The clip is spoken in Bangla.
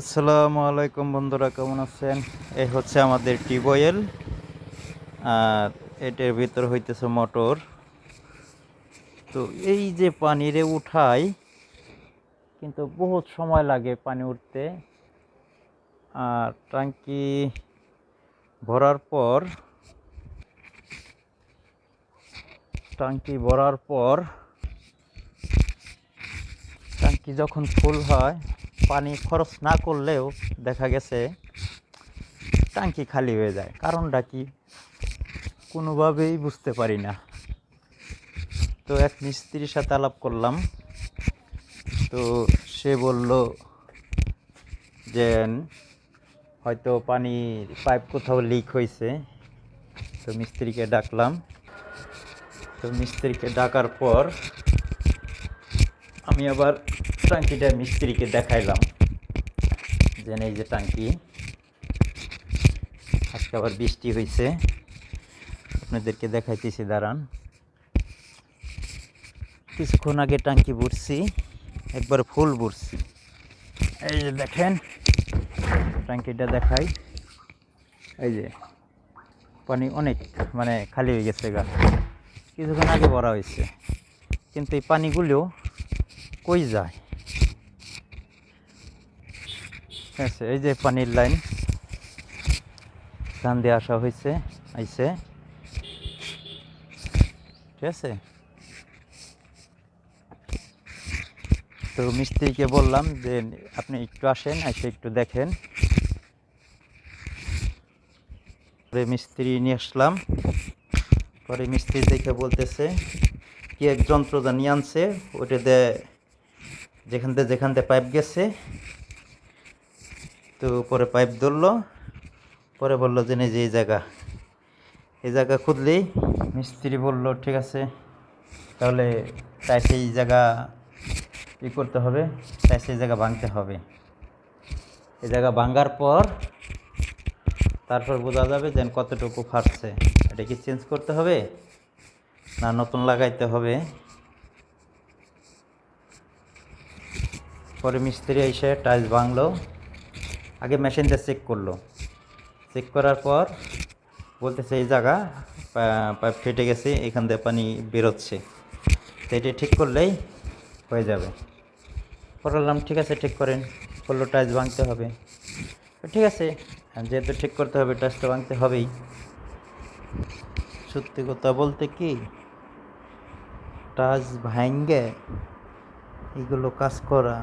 আসসালামু আলাইকুম বন্ধুরা, কেমন আছেন? এই হচ্ছে আমাদের টিউবওয়েল আর এটার ভিতর হইতেছে মোটর। তো এই যে পানিরে উঠাই, কিন্তু বহুত সময় লাগে পানি উঠতে। আর ট্যাঙ্কি ভরার পর, ট্যাঙ্কি ভরার পর, ট্যাঙ্কি যখন ফুল হয় পানি খরচ না করলেও দেখা গেছে ট্যাঙ্কি খালি হয়ে যায়। কারণটা কি? কোনোভাবেই বুঝতে পারি না। তো এক মিস্ত্রির সাথে আলাপ করলাম। তো সে বলল যে, হয়তো পানির পাইপ কোথাও লিক হয়েছে তো মিস্ত্রিকে ডাকলাম। তো মিস্ত্রিকে ডাকার পর আমি আবার টাঙ্কিটা মিস্ত্রিকে দেখাইলাম। যে এই যে টাঙ্কি আজকে আবার বৃষ্টি হয়েছে আপনাদেরকে দেখাইতেছি, দাঁড়ান। কিছুক্ষণ আগে টাঙ্কি ভরছি, একবার ফুল ভরছি। এই যে দেখেন টাঙ্কিটা দেখাই। এই যে, পানি অনেক মানে খালি হয়ে গেছে গা। কিছুক্ষণ আগে ভরা হয়েছে। কিন্তু এই পানিগুলো কই যায়? ঠিক আছে এই যে পানির লাইন। এখান দিয়ে আসা হয়েছে আইসে ঠিক আছে? তো মিস্ত্রিকে বললাম যে আপনি একটু আসেন এসে একটু দেখেন। পরে মিস্ত্রি নিয়ে আসলাম। পরে মিস্ত্রি দেখে বলতেছে, কি এক যন্ত্র নিয়ে আনছে ওটাতে যেখান থেকে যেখান থেকে পাইপ গেছে, তো পরে পাইপ ধরলো, পরে বলল যে নিজে এই জায়গা এই জায়গা খুঁজলেই মিস্ত্রি বলল, ঠিক আছে, তাহলে তাই সেই জায়গা ই করতে হবে, তাই সেই জায়গা ভাঙতে হবে। এই জায়গা ভাঙার পর, তারপর বোঝা যাবে যে কতটুকু ফাটছে। এটা কি চেঞ্জ করতে হবে, না নতুন লাগাইতে হবে? পরে মিস্ত্রি এসে টাইলস ভাঙলো। আগে মেশিন দিয়ে চেক করল। চেক করার পর বলতেছে, এই জায়গা পাইপ ফেটে গেছে, এখান দিয়ে পানি বেরোচ্ছে। তো ঠিক করলেই হয়ে যাবে। বললাম, ঠিক আছে, ঠিক করেন। করল টাইলস ভাঙতে হবে। ঠিক আছে, যেহেতু ঠিক করতে হবে টাইলসটা ভাঙতে হবেই। সত্যি কথা বলতে কি টাচ ভাঙ্গে, এগুলো কাজ করা